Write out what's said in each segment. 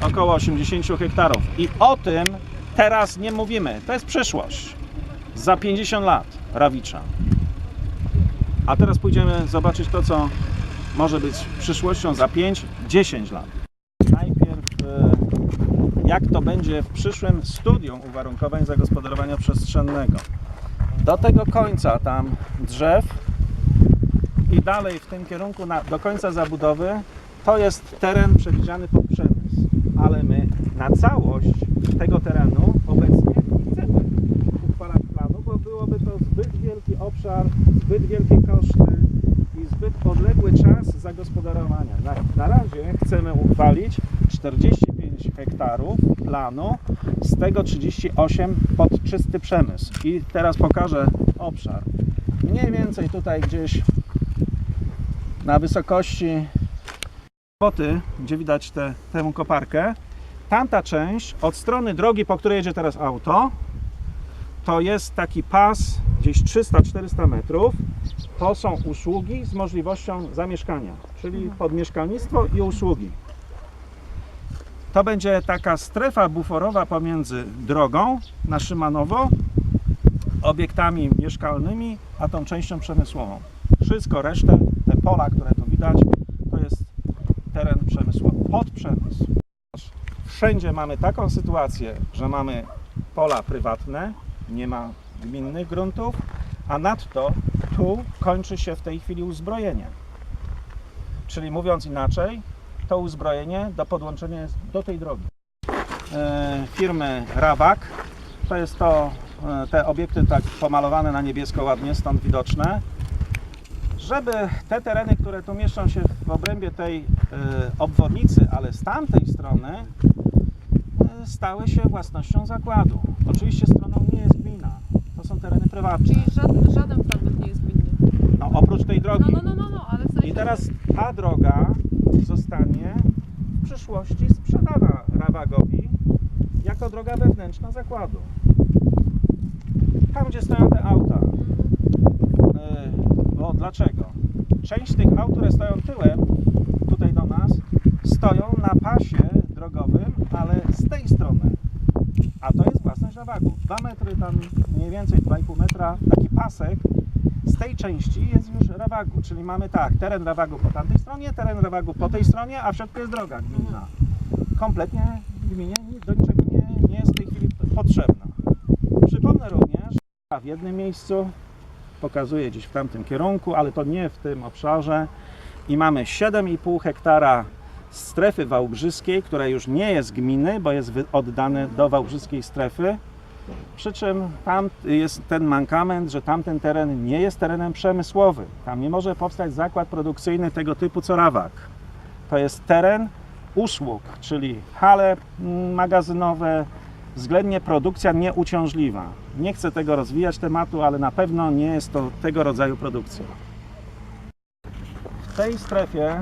około 80 hektarów. I o tym teraz nie mówimy. To jest przyszłość. Za 50 lat Rawicza. A teraz pójdziemy zobaczyć to, co może być przyszłością za 5-10 lat. Najpierw e, jak to będzie w przyszłym studium uwarunkowań zagospodarowania przestrzennego. Do tego końca tam drzew i dalej w tym kierunku na, do końca zabudowy to jest teren przewidziany pod. Ale my na całość tego terenu obecnie nie chcemy uchwalać planu, bo byłoby to zbyt wielki obszar, zbyt wielkie koszty i zbyt odległy czas zagospodarowania. Na, na razie chcemy uchwalić 45 hektarów planu, z tego 38 pod czysty przemysł. I teraz pokażę obszar. Mniej więcej tutaj gdzieś na wysokości boty, gdzie widać tę tę koparkę, tamta część od strony drogi, po której jedzie teraz auto, to jest taki pas gdzieś 300-400 metrów. To są usługi z możliwością zamieszkania, czyli podmieszkalnictwo i usługi. To będzie taka strefa buforowa pomiędzy drogą na Szymanowo, obiektami mieszkalnymi, a tą częścią przemysłową. Wszystko resztę, te pola, które tu widać, to jest teren przemysłowy, pod przemysł. Wszędzie mamy taką sytuację, że mamy pola prywatne, nie ma gminnych gruntów, a nadto tu kończy się w tej chwili uzbrojenie. Czyli mówiąc inaczej, to uzbrojenie do podłączenia jest do tej drogi. E, firmy Rawak, to jest to, e, te obiekty tak pomalowane na niebiesko ładnie, stąd widoczne. Żeby te tereny, które tu mieszczą się w obrębie tej e, obwodnicy, ale z tamtej strony, e, stały się własnością zakładu. Oczywiście stroną nie jest gmina, to są tereny prywatne. Czyli żaden, żaden fragment nie jest gminny. No, oprócz tej drogi. No, no, no, no, no ale w sensie... I teraz ta droga zostanie w przyszłości sprzedana Rawagowi jako droga wewnętrzna zakładu. Tam, gdzie stoją te auta. Yy, Bo dlaczego? Część tych aut, które stoją tyłem, tutaj do nas, stoją na pasie drogowym, ale z tej strony. A to jest własność Rawagu. 2 metry tam, mniej więcej 2,5 metra, taki pasek z tej części jest już Rawagu, czyli mamy tak, teren Rawagu po tamtej stronie, teren Rawagu po tej stronie, a w środku jest droga gminna. Kompletnie gminie ni- do niczego nie, nie jest w tej chwili potrzebna. Przypomnę również, a w jednym miejscu pokazuję gdzieś w tamtym kierunku, ale to nie w tym obszarze i mamy 7,5 hektara strefy wałbrzyskiej, która już nie jest gminy, bo jest oddane do wałbrzyskiej strefy. Przy czym tam jest ten mankament, że tamten teren nie jest terenem przemysłowym. Tam nie może powstać zakład produkcyjny tego typu co Rawak. To jest teren usług, czyli hale mm, magazynowe, względnie produkcja nieuciążliwa. Nie chcę tego rozwijać tematu, ale na pewno nie jest to tego rodzaju produkcja. W tej strefie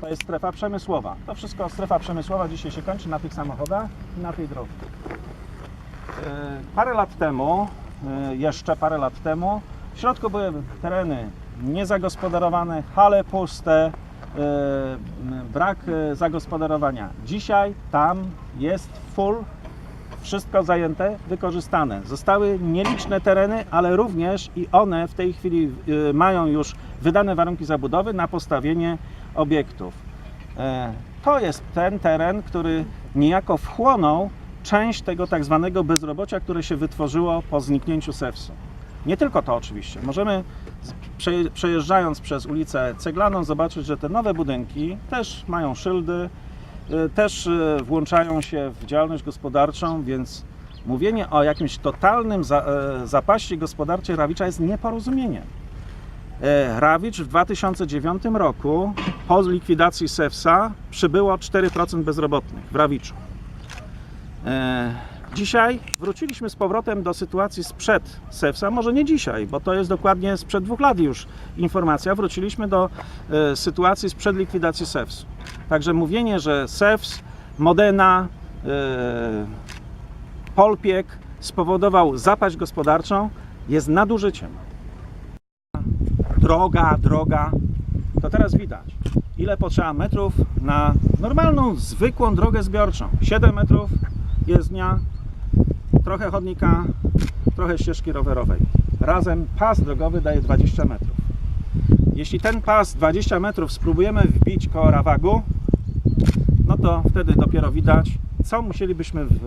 to jest strefa przemysłowa. To wszystko strefa przemysłowa dzisiaj się kończy na tych samochodach i na tej drodze. E, Parę lat temu, e, jeszcze parę lat temu, w środku były tereny niezagospodarowane, hale puste, brak e, zagospodarowania. Dzisiaj tam jest full, wszystko zajęte, wykorzystane. Zostały nieliczne tereny, ale również i one w tej chwili e, mają już wydane warunki zabudowy na postawienie obiektów. E, To jest ten teren, który niejako wchłonął część tego tak zwanego bezrobocia, które się wytworzyło po zniknięciu SEWS-u. Nie tylko to oczywiście. Możemy przejeżdżając przez ulicę Ceglaną zobaczyć, że te nowe budynki też mają szyldy, y, też y, włączają się w działalność gospodarczą, więc mówienie o jakimś totalnym e, zapaści gospodarczej Rawicza jest nieporozumieniem. E, Rawicz w 2009 roku po likwidacji SEWS-a przybyło 4% bezrobotnych w Rawiczu. Dzisiaj wróciliśmy z powrotem do sytuacji sprzed SEWS-a, może nie dzisiaj, bo to jest dokładnie sprzed dwóch lat już informacja. Wróciliśmy do e, sytuacji sprzed likwidacji SEWS-u. Także mówienie, że SEWS, Modena, e, Polpiek spowodował zapaść gospodarczą jest nadużyciem. Droga, droga, to teraz widać. ile potrzeba metrów na normalną, zwykłą drogę zbiorczą. 7 metrów jezdnia, trochę chodnika, trochę ścieżki rowerowej. Razem pas drogowy daje 20 metrów. Jeśli ten pas 20 metrów spróbujemy wbić koło Rawagu, no to wtedy dopiero widać, co musielibyśmy w,